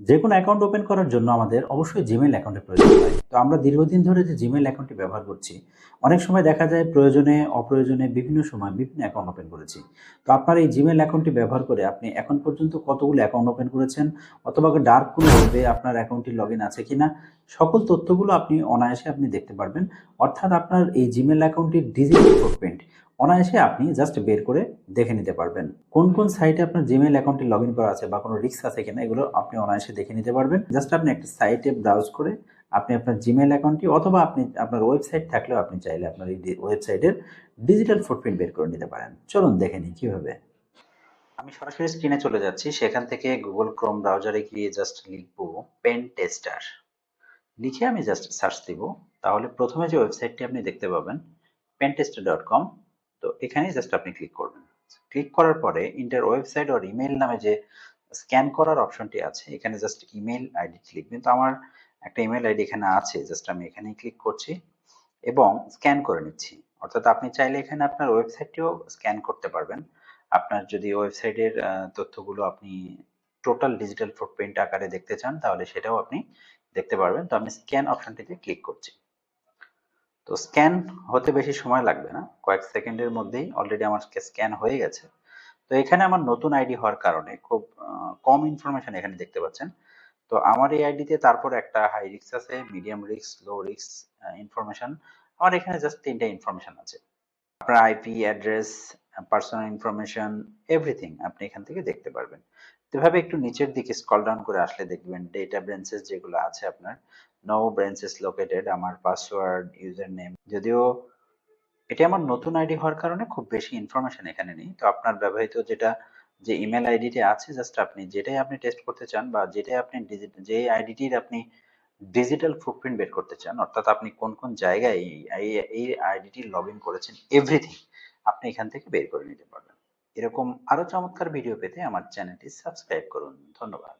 যে কোনো account open করার জন্য আমাদের অবশ্যই জিমেল অ্যাকাউন্টের প্রয়োজন হয়। তো আমরা দীর্ঘদিন ধরে যে জিমেল অ্যাকাউন্টটি ব্যবহার করছি, অনেক সময় দেখা যায় প্রয়োজনে, অপ্রয়োজনে বিভিন্ন সময় বিভিন্ন অ্যাকাউন্ট ওপেন করেছি। তো আপনার এই জিমেল অ্যাকাউন্টটি ব্যবহার করে আপনি এখন পর্যন্ত কতগুলো অ্যাকাউন্ট ওপেন করেছেন, অথবা ডার্ক কোনো ওয়েবে আপনার অ্যাকাউন্টটি লগ ইন আছে কিনা, সকল তথ্যগুলো আপনি অনায়াসে আপনি দেখতে পারবেন। অর্থাৎ আপনার এই জিমেল অ্যাকাউন্টটির ডিজিটাল ফুটপ্রিন্ট অনায়াসে আপনি জাস্ট বের করে দেখে নিতে পারবেন। কোন কোন সাইটে আপনার জিমেল অ্যাকাউন্টটি লগ ইন করা আছে বা কোনো রিস্ক আছে কিনা, এগুলো আপনি অনায়াসে দেখে নিতে পারবেন। জাস্ট আপনি একটা সাইটে ব্রাউজ করে আপনি আপনার জিমেল অ্যাকাউন্টটি অথবা আপনি আপনার ওয়েবসাইট থাকলেও আপনি চাইলে আপনার এই ওয়েবসাইটের ডিজিটাল ফুটপ্রিন্ট বের করে নিতে পারেন। চলুন দেখে নিই কীভাবে। আমি সরাসরি স্ক্রিনে চলে যাচ্ছি। সেখান থেকে গুগল ক্রোম ব্রাউজারে গিয়ে জাস্ট লিখব পেন টেস্টার লিখে আমি জাস্ট সার্চ দিব। তাহলে প্রথমে যে ওয়েবসাইটটি আপনি দেখতে পাবেন পেনটেস্টার ডট কম তো এখানে জাস্ট আপনি ক্লিক করবেন। ক্লিক করার পরে ইন্টার ওয়েবসাইট ওর ইমেল নামে যে স্ক্যান করার অপশনটি আছে, এখানে জাস্ট ইমেল আইডি লিখবেন। তো আমার একটা ইমেল আইডি এখানে আছে জাস্ট আমি এখানে ক্লিক করছি এবং স্ক্যান করে নিচ্ছি। অর্থাৎ আপনি চাইলে এখানে আপনার ওয়েবসাইটটিও স্ক্যান করতে পারবেন। আপনার যদি ওয়েবসাইটের তথ্যগুলো আপনি টোটাল ডিজিটাল ফুটপ্রিন্ট আকারে দেখতে চান, তাহলে সেটাও আপনি দেখতে পারবেন। তো আমি স্ক্যান অপশনটিতে ক্লিক করছি। তো স্ক্যান হতে বেশি সময় লাগবে না। কয়েক সেকেন্ডের মধ্যেই অলরেডি আমার স্ক্যান হয়ে গেছে। তো এখানে আমার নতুন আইডি হওয়ার কারণে খুব কম ইনফরমেশন এখানে দেখতে পাচ্ছেন। তো আমার এই আইডিতে তারপর একটা হাই রিস্ক আছে medium risk low risk information আমার এখানে জাস্ট তিনটা ইনফরমেশন আছে। আপনার IP address personal information everything আপনি এখান থেকে দেখতে পারবেন। এভাবে একটু নিচের দিকে স্কল ডাউন করে আসলে দেখবেন। ডেটা ব্রাঞ্চেস যেগুলো আছে আপনার নো ব্রাঞ্চেস লোকেটেড আমার পাসওয়ার্ড ইউজার নেম যদিও এটি আমার নতুন আইডি হওয়ার কারণে খুব বেশি ইনফরমেশন এখানে নেই। তো আপনার ব্যবহৃত যেটা, যে ইমেল আইডিটি আছে জাস্ট আপনি যেটাই আপনি টেস্ট করতে চান বা যেটাই আপনি যে আইডিটির আপনি ডিজিটাল ফুটপ্রিন্ট বের করতে চান, অর্থাৎ আপনি কোন কোন জায়গায় এই আইডিটি লগ ইন করেছেন এভরিথিং আপনি এখান থেকে বের করে নিতে পারবেন। এরকম আরও চমৎকার ভিডিও পেতে আমার চ্যানেলটি সাবস্ক্রাইব করুন। ধন্যবাদ।